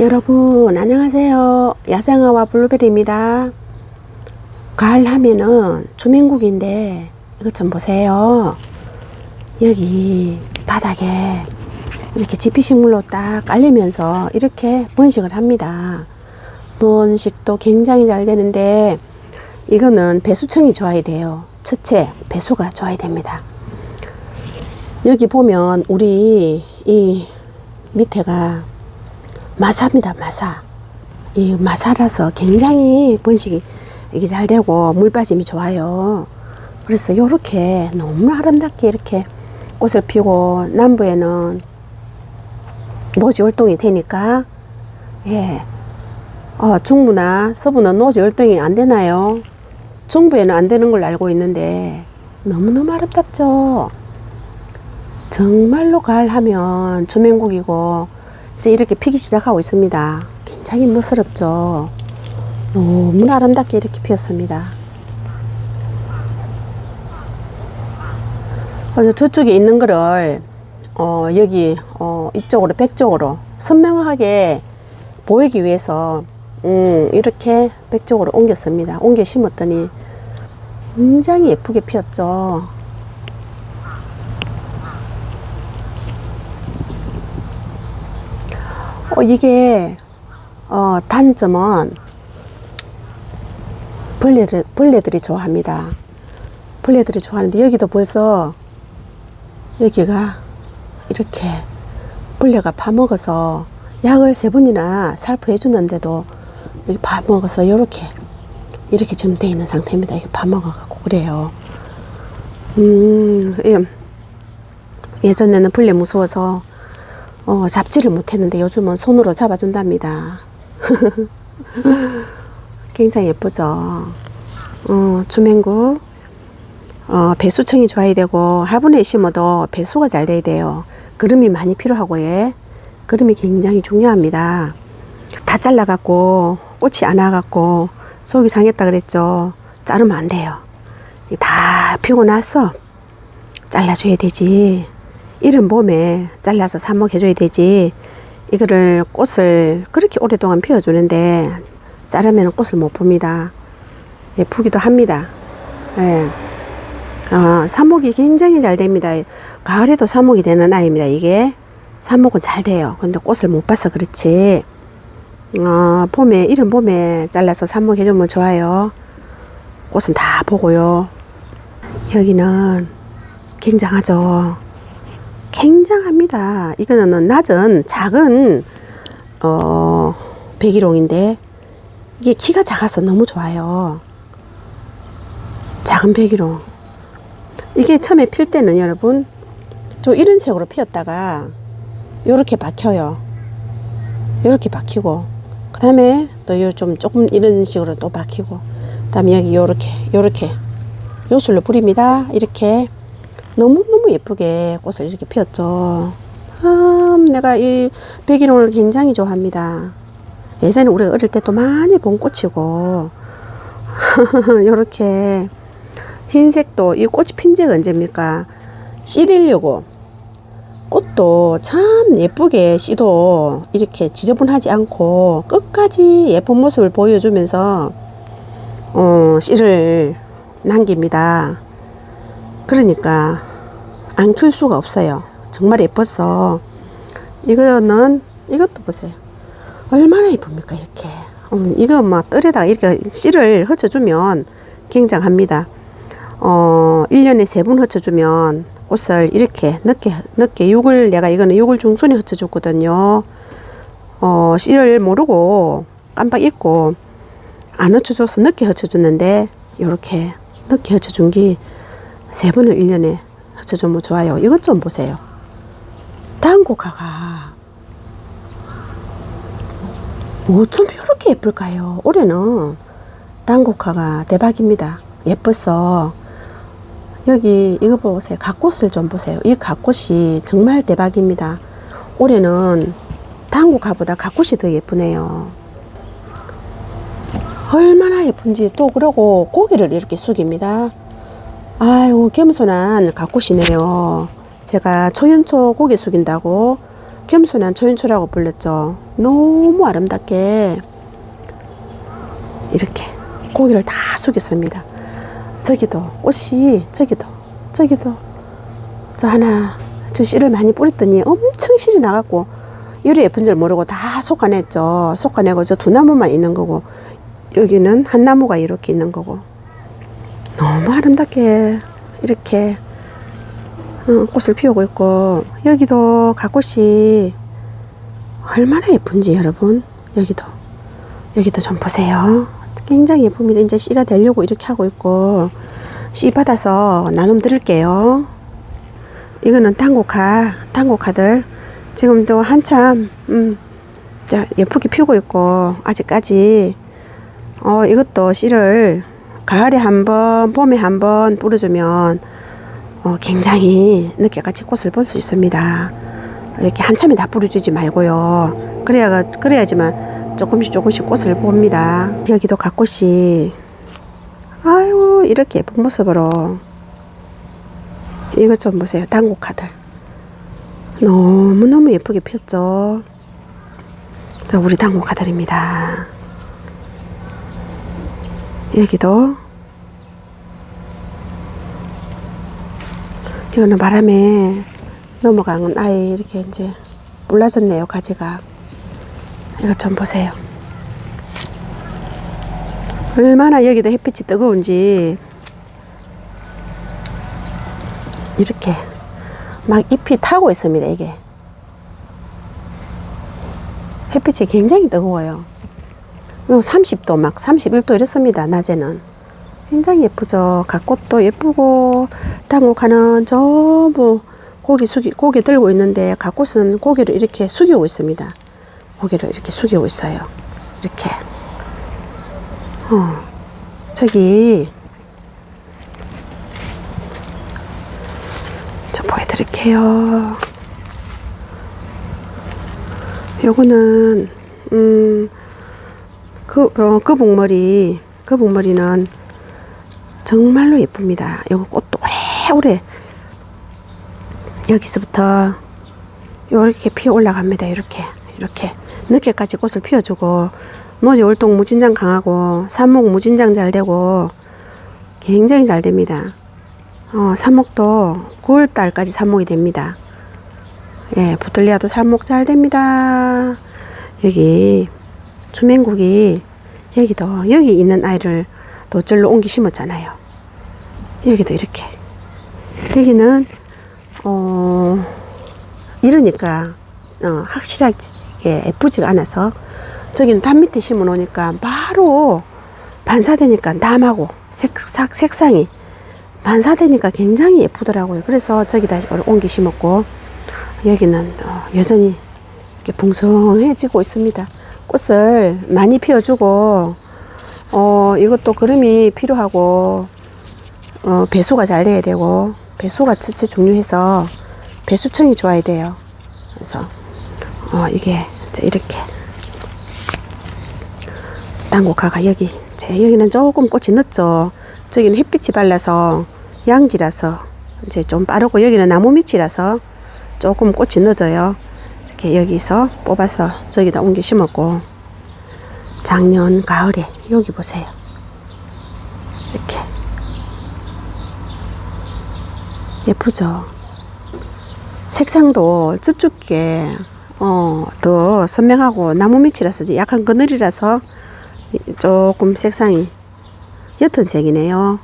여러분 안녕하세요. 야생아와 블루베리입니다. 가을 하면은 주민국인데 이것 좀 보세요. 여기 바닥에 이렇게 지피식물로 딱 깔리면서 이렇게 번식을 합니다. 번식도 굉장히 잘 되는데 이거는 배수청이 좋아야 돼요. 첫째 배수가 좋아야 됩니다. 여기 보면 우리 이 밑에가 마사입니다, 마사. 이 마사라서 굉장히 번식이 이게 잘 되고 물 빠짐이 좋아요. 그래서 이렇게 너무 아름답게 이렇게 꽃을 피우고 남부에는 노지 활동이 되니까 예. 어, 중부나 서부는 노지 활동이 안 되나요? 중부에는 안 되는 걸로 알고 있는데 너무너무 아름답죠. 정말로 가을 하면 주민국이고 이제 이렇게 피기 시작하고 있습니다. 굉장히 멋스럽죠. 너무 아름답게 이렇게 피었습니다. 그래서 저쪽에 있는 거를 어, 여기 어, 이쪽으로 백쪽으로 선명하게 보이기 위해서 음, 이렇게 백쪽으로 옮겼습니다. 옮겨 심었더니 굉장히 예쁘게 피었죠. 어, 이게 어, 단점은 벌레들, 벌레들이 좋아합니다. 벌레들이 좋아하는데 여기도 벌써 여기가 이렇게 벌레가 파먹어서 약을 세 번이나 살포해 주는데도 여기 파먹어서 이렇게 이렇게 지금 돼 있는 상태입니다. 이게 파먹어갖고 그래요. 음, 예. 예전에는 벌레 무서워서 어, 잡지를 못했는데 요즘은 손으로 잡아준답니다. 굉장히 예쁘죠. 어, 주맹구 어, 배수청이 좋아야 되고 화분에 심어도 배수가 잘 돼야 돼요. 그름이 많이 필요하고 예. 그름이 굉장히 중요합니다. 다 잘라갖고 꽃이 안 와갖고 속이 상했다 그랬죠. 자르면 안 돼요. 이다 피고 나서 잘라줘야 되지. 이른 봄에 잘라서 삽목해줘야 되지. 이거를 꽃을 그렇게 오랫동안 피워주는데 자르면 꽃을 못 봅니다. 예쁘기도 합니다. 예. 어, 삽목이 굉장히 잘 됩니다. 가을에도 삽목이 되는 아이입니다. 이게 삽목은 잘 돼요. 근데 꽃을 못 봐서 그렇지. 어, 봄에 이른 봄에 잘라서 삽목해주면 좋아요. 꽃은 다 보고요. 여기는 굉장하죠. 굉장합니다. 이거는 낮은 작은 어 백일홍인데 이게 키가 작아서 너무 좋아요. 작은 백일홍. 이게 처음에 필 때는 여러분 좀 이런 색으로 피었다가 요렇게 박혀요. 요렇게 박히고 그 다음에 또요좀 조금 이런 식으로 또 박히고 그 다음에 여기 요렇게 요렇게 요술로 뿌립니다. 이렇게 너무너무 예쁘게 꽃을 이렇게 피웠죠. 아, 내가 이 백일홍을 굉장히 좋아합니다. 예전에 우리가 어릴 때도 많이 본 꽃이고, 요렇게 흰색도, 이 꽃이 핀 지가 언제입니까? 씨들려고. 꽃도 참 예쁘게 씨도 이렇게 지저분하지 않고 끝까지 예쁜 모습을 보여주면서, 어, 씨를 남깁니다. 그러니까 안 클 수가 없어요. 정말 예뻐서 이거는 이것도 보세요. 얼마나 예쁩니까 이렇게. 음, 이거 막 뜰에다가 이렇게 씨를 흩어주면 굉장합니다. 어, 1년에 세 번 흩어주면 꽃을 이렇게 늦게, 늦게 6을, 내가 이거는 6월 중순에 흩어줬거든요. 어, 씨를 모르고 깜빡 잊고 안 흩어줘서 늦게 흩어줬는데, 요렇게 늦게 흩어준 게 세 번을 1년에 흩어주면 좋아요. 이것 좀 보세요. 당국화가 어쩜 이렇게 예쁠까요? 올해는 당국화가 대박입니다. 예뻐서 여기 이거 보세요. 갓꽃을 좀 보세요. 이 갓꽃이 정말 대박입니다. 올해는 당국화보다 갓꽃이 더 예쁘네요. 얼마나 예쁜지 또 그러고 고개를 이렇게 숙입니다. 아유 겸손한 갓꽃이네요. 제가 초연초 고개 숙인다고 겸손한 초인초라고 불렸죠. 너무 아름답게 이렇게 고개를 다 숙였습니다. 저기도 꽃이 저기도 저기도 저 하나 저 씨를 많이 뿌렸더니 엄청 실이 나갔고 요리 예쁜 줄 모르고 다 솎아냈죠. 솎아내고 저 두 나무만 있는 거고 여기는 한 나무가 이렇게 있는 거고 너무 아름답게 이렇게 어, 꽃을 피우고 있고 여기도 가꽃이 얼마나 예쁜지 여러분? 여기도. 여기도 좀 보세요. 굉장히 예쁩니다. 이제 씨가 되려고 이렇게 하고 있고 씨 받아서 나눔 드릴게요. 이거는 당고카 당고카들 지금도 한참 음, 자, 예쁘게 피우고 있고 아직까지 어, 이것도 씨를 가을에 한 번, 봄에 한 번 뿌려주면 어, 굉장히 늦게까지 꽃을 볼 수 있습니다. 이렇게 한참에 다 뿌려주지 말고요. 그래야, 그래야지만 조금씩 조금씩 꽃을 봅니다. 여기도 갓꽃이, 아유, 이렇게 예쁜 모습으로. 이것 좀 보세요. 당국화들. 너무너무 예쁘게 피었죠. 자, 우리 당국화들입니다. 여기도 이거는 바람에 넘어간 아이 이렇게 이제 몰라졌네요 가지가. 이거 좀 보세요. 얼마나 여기도 햇빛이 뜨거운지. 이렇게 막 잎이 타고 있습니다 이게. 햇빛이 굉장히 뜨거워요 그리고 30도 막 31도 이렇습니다 낮에는 굉장히 예쁘죠. 갓꽃도 예쁘고 당국하는 전부 고기 숙이 고기 들고 있는데 갓꽃은 고기를 이렇게 숙이고 있습니다. 고기를 이렇게 숙이고 있어요. 이렇게. 어 저기 저 보여드릴게요. 요거는 음. 그, 어, 그 복머리, 그 복머리는 정말로 예쁩니다. 이거 꽃도 오래오래 여기서부터 이렇게 피어 올라갑니다. 이렇게 이렇게 늦게까지 꽃을 피워주고 노지 월동 무진장 강하고 삽목 무진장 잘 되고 굉장히 잘 됩니다. 어, 삽목도 9월 달까지 삽목이 됩니다. 예, 부틀리아도 삽목 잘 됩니다. 여기 주맹국이 여기도 여기 있는 아이를 노절로 옮기 심었잖아요. 여기도 이렇게. 여기는 어 이러니까 어, 확실하게 예쁘지가 않아서 저기는 담 밑에 심어 놓으니까 바로 반사되니까 남하고 색상 색상이 반사되니까 굉장히 예쁘더라고요. 그래서 저기다 옮기 심었고 여기는 어, 여전히 이렇게 풍성해지고 있습니다. 꽃을 많이 피워주고 어 이것도 그름이 필요하고 어 배수가 잘 돼야 되고 배수가 진짜 중요해서 배수청이 좋아야 돼요. 그래서 어 이게 이제 이렇게 당고카가 여기 제 여기는 조금 꽃이 늦죠. 저기는 햇빛이 발라서 양지라서 이제 좀 빠르고 여기는 나무 밑이라서 조금 꽃이 늦어요. 이렇게 여기서 뽑아서 저기다 옮겨 심었고 작년 가을에 여기 보세요. 이렇게 예쁘죠. 색상도 저쪽에 어, 더 선명하고 나무 밑이라서 약간 그늘이라서 조금 색상이 옅은 색이네요.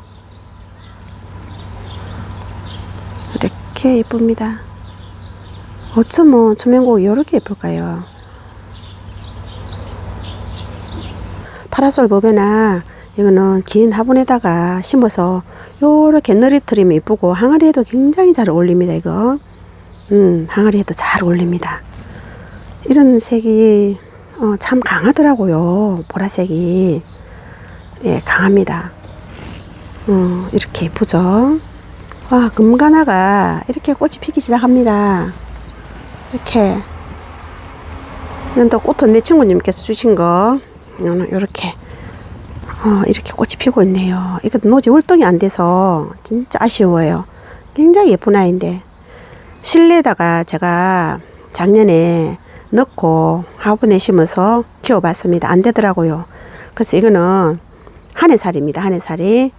이렇게 예쁩니다. 어쩌면 조명곡이 이렇게 예쁠까요? 파라솔 법에나 이거는 긴 화분에다가 심어서 요렇게 너리트리면 이쁘고 항아리에도 굉장히 잘 어울립니다 이거. 음 항아리에도 잘 어울립니다. 이런 색이 어, 참 강하더라고요 보라색이. 예 강합니다. 어, 이렇게 예쁘죠? 와 금가나가 이렇게 꽃이 피기 시작합니다 이렇게 이건 또 꽃은 내 친구님께서 주신 거 이렇게 어, 이렇게 꽃이 피고 있네요. 이거 노지 활동이 안 돼서 진짜 아쉬워요. 굉장히 예쁜 아이인데 실내에다가 제가 작년에 넣고 화분에 심어서 키워봤습니다. 안 되더라고요. 그래서 이거는 한 해살입니다. 한 해살이.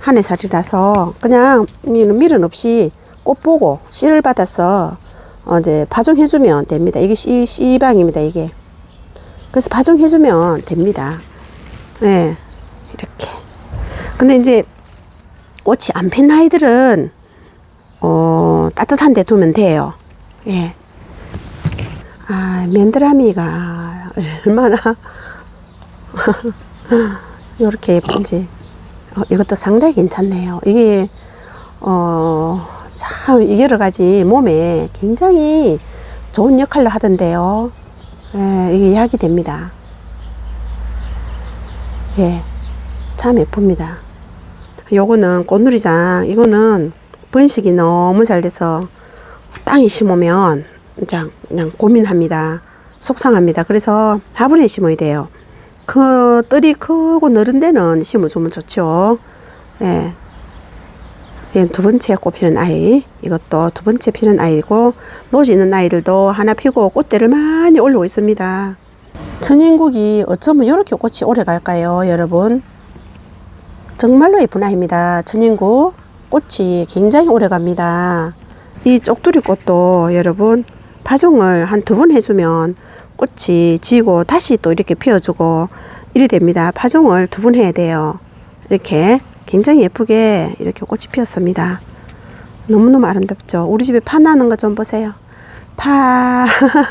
한 해살이라서 그냥 밀은 없이 꽃 보고 씨를 받아서 어, 이제 파종해주면 됩니다. 이게 씨, 씨방입니다. 이게. 그래서 파종해주면 됩니다. 예. 이렇게. 근데 이제 꽃이 안 핀 아이들은 어, 따뜻한 데 두면 돼요. 예. 아, 면드라미가 얼마나 이렇게 예쁜지. 어, 이것도 상당히 괜찮네요. 이게 어, 참 여러 가지 몸에 굉장히 좋은 역할을 하던데요. 예, 이게 약이 됩니다. 예, 참 예쁩니다. 요거는 꽃누리장, 이거는 번식이 너무 잘 돼서 땅에 심으면 그냥, 그냥 고민합니다. 속상합니다. 그래서 화분에 심어야 돼요. 그 뜰이 크고 넓은 데는 심어주면 좋죠. 예. 예, 두 번째 꽃 피는 아이. 이것도 두 번째 피는 아이고, 노지 있는 아이들도 하나 피고 꽃대를 많이 올리고 있습니다. 천인국이 어쩌면 이렇게 꽃이 오래 갈까요, 여러분? 정말로 예쁜 아이입니다. 천인국 꽃이 굉장히 오래 갑니다. 이 쪽두리 꽃도 여러분 파종을 한 두 번 해주면 꽃이 지고 다시 또 이렇게 피어주고 이리 됩니다. 파종을 두 번 해야 돼요. 이렇게 굉장히 예쁘게 이렇게 꽃이 피었습니다. 너무너무 아름답죠. 우리 집에 파 나는 거 좀 보세요. 파.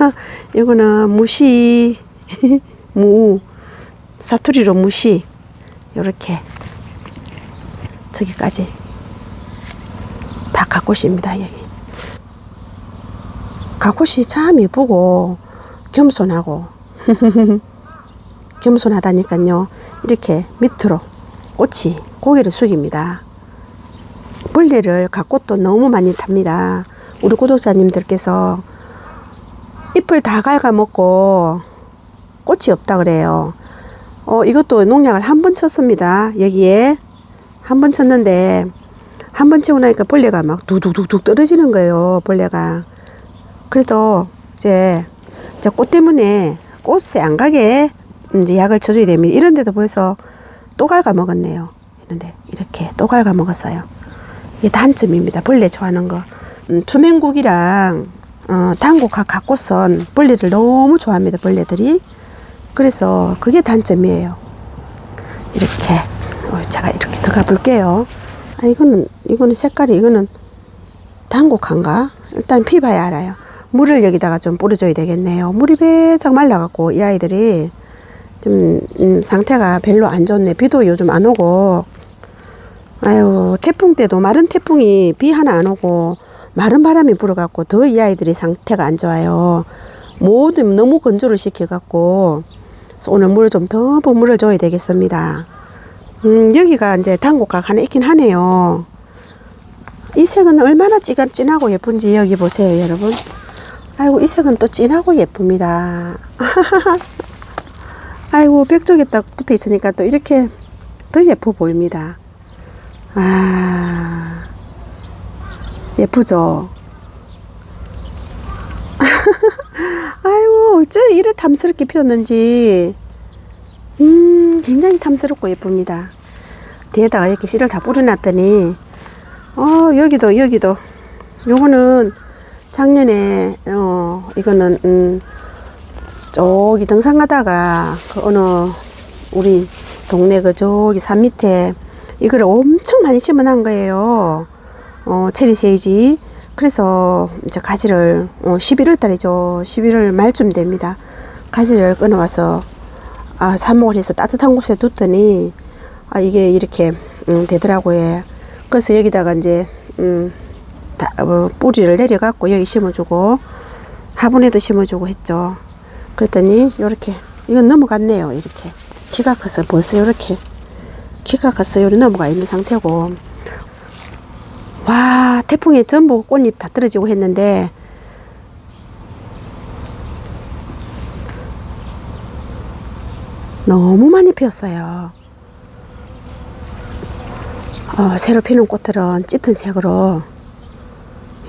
이거는 무시. 무. 사투리로 무시. 이렇게. 저기까지. 다 가꽃입니다 여기. 가꽃이 참 예쁘고 겸손하고. 겸손하다니까요. 이렇게 밑으로 꽃이 고개를 숙입니다. 벌레를 가꽃도 너무 많이 탑니다. 우리 구독자님들께서 잎을 다 갉아먹고 꽃이 없다 그래요. 어, 이것도 농약을 한 번 쳤습니다. 여기에 한 번 쳤는데 한 번 치고 나니까 벌레가 막 두둑둑둑 떨어지는 거예요 벌레가. 그래도 이제 저꽃 때문에 꽃에 안 가게 이제 약을 쳐줘야 됩니다. 이런 데도 벌써 또 갉아 먹었네요. 이런데 이렇게 또 갉아 먹었어요. 이게 단점입니다. 벌레 좋아하는 거. 음, 주맹국이랑 어, 당국학 갖고선 벌레를 너무 좋아합니다. 벌레들이. 그래서 그게 단점이에요. 이렇게 어, 제가 이렇게 들어가 볼게요. 아 이거는 이거는 색깔이 이거는 당국한가? 일단 피봐야 알아요. 물을 여기다가 좀 뿌려줘야 되겠네요. 물이 배쩍 말라갖고 이 아이들이 좀 음, 상태가 별로 안 좋네. 비도 요즘 안 오고 아유 태풍 때도 마른 태풍이 비 하나 안 오고 마른 바람이 불어갖고 더 이 아이들이 상태가 안 좋아요. 모든 너무 건조를 시켜갖고 오늘 물을 좀더 물을 줘야 되겠습니다. 음, 여기가 이제 당국각 하나 있긴 하네요. 이 색은 얼마나 찌가, 진하고 예쁜지 여기 보세요, 여러분. 아이고, 이 색은 또 진하고 예쁩니다. 아이고, 벽 쪽에 딱 붙어 있으니까 또 이렇게 더 예뻐 보입니다. 아, 예쁘죠? 아이고, 어째 이래 탐스럽게 피었는지. 음, 굉장히 탐스럽고 예쁩니다. 뒤에다가 이렇게 씨를 다 뿌려놨더니, 어, 여기도, 여기도. 요거는 작년에, 어, 이거는, 음, 저기 등산 가다가, 그 어느, 우리 동네 그 저기 산 밑에 이거를 엄청 많이 심어 놓은 거예요. 어, 체리 세이지. 그래서 이제 가지를, 어, 11월 달이죠. 11월 말쯤 됩니다. 가지를 끊어와서, 아, 삽목을 해서 따뜻한 곳에 뒀더니, 아, 이게 이렇게, 음, 되더라고요. 그래서 여기다가 이제, 음, 다, 어, 뿌리를 내려갖고 여기 심어주고, 화분에도 심어주고 했죠. 그랬더니, 요렇게, 이건 넘어갔네요. 이렇게. 키가 커서 벌써 요렇게, 키가 커서 요리 넘어가 있는 상태고, 와, 태풍에 전부 꽃잎 다 떨어지고 했는데, 너무 많이 피었어요. 어, 새로 피는 꽃들은 짙은 색으로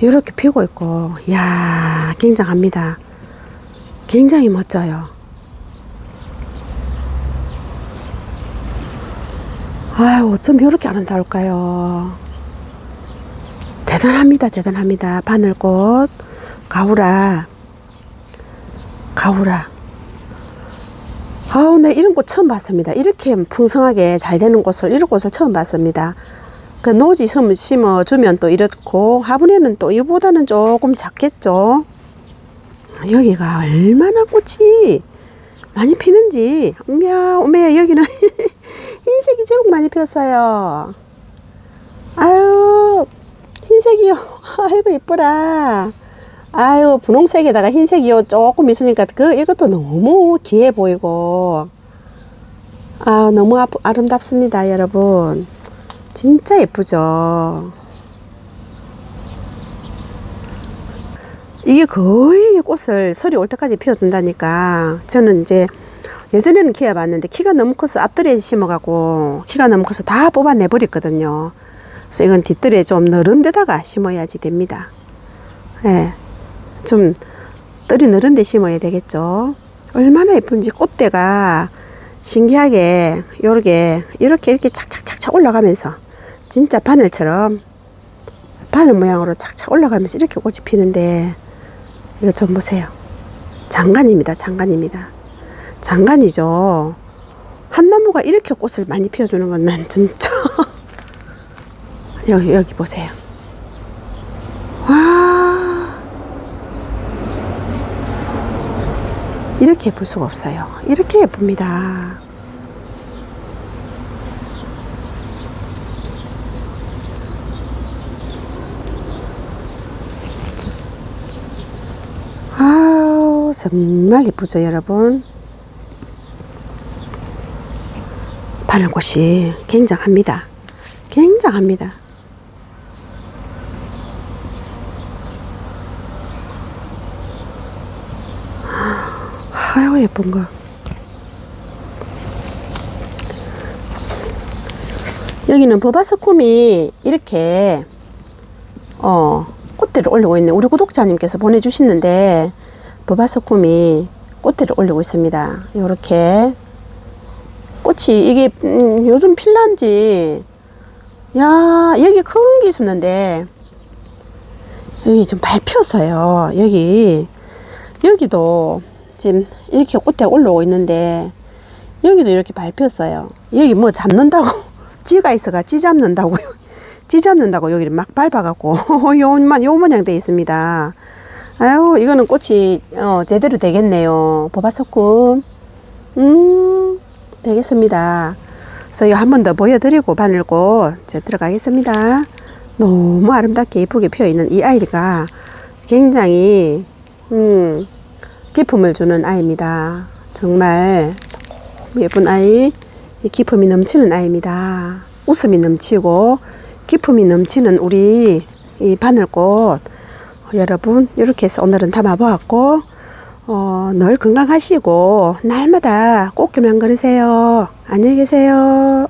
이렇게 피고 있고, 이야, 굉장합니다. 굉장히 멋져요. 아유, 어쩜 이렇게 아름다울까요? 대단합니다, 대단합니다. 바늘꽃, 가우라, 가우라. 아우, 네, 이런 꽃 처음 봤습니다. 이렇게 풍성하게 잘 되는 꽃을, 이런 꽃을 처음 봤습니다. 그 노지 심어, 심어주면 또 이렇고, 화분에는 또 이보다는 조금 작겠죠? 여기가 얼마나 꽃이 많이 피는지, 엄야, 엄야, 여기는 흰색이 제법 많이 피었어요. 아유, 흰색이요. 아이고, 이쁘라. 아유, 분홍색에다가 흰색이요. 조금 있으니까, 그, 이것도 너무 귀해 보이고. 아, 너무 아, 아름답습니다, 여러분. 진짜 예쁘죠? 이게 거의 꽃을 설이 올 때까지 피워준다니까. 저는 이제 예전에는 키워봤는데 키가 너무 커서 앞뜰에 심어가고 키가 너무 커서 다 뽑아내버렸거든요. 그래서 이건 뒷뜰에 좀 너른 데다가 심어야지 됩니다. 예. 좀 뜰이 너른 데 심어야 되겠죠. 얼마나 예쁜지 꽃대가 신기하게 요렇게 이렇게 이렇게 착착착착 올라가면서 진짜 바늘처럼 바늘 모양으로 착착 올라가면서 이렇게 꽃이 피는데 이거 좀 보세요. 장관입니다. 장관입니다. 장관이죠. 한 나무가 이렇게 꽃을 많이 피워주는 건난 진짜 여기 여기 보세요. 와 이렇게 예쁠 수가 없어요. 이렇게 예쁩니다. 아우 정말 예쁘죠 여러분? 바늘꽃이 굉장합니다. 굉장합니다. 아유 예쁜 거. 여기는 버바스쿰이 이렇게 어 꽃대를 올리고 있네. 우리 구독자님께서 보내주시는데 버바스쿰이 꽃대를 올리고 있습니다. 요렇게 꽃이 이게 음, 요즘 필란지 야 여기 큰 게 있었는데 여기 좀 밟혔어요. 여기 여기도 지금 이렇게 꽃대가 올라오고 있는데 여기도 이렇게 밟혔어요. 여기 뭐 잡는다고 찌가 있어가 찌 잡는다고요. 찌 잡는다고 여기를 막 밟아갖고 요만 요 모양 돼 있습니다. 아유 이거는 꽃이 어, 제대로 되겠네요. 보바석금 음 되겠습니다. 그래서 한번 더 보여드리고 바늘꽃 제 들어가겠습니다. 너무 아름답게 예쁘게 피어 있는 이 아이가 굉장히 음 기품을 주는 아이입니다. 정말 예쁜 아이, 이 기품이 넘치는 아이입니다. 웃음이 넘치고 기품이 넘치는 우리 이 바늘꽃 여러분 이렇게 해서 오늘은 담아보았고 어, 늘 건강하시고 날마다 꽃 교명 걸으세요. 안녕히 계세요.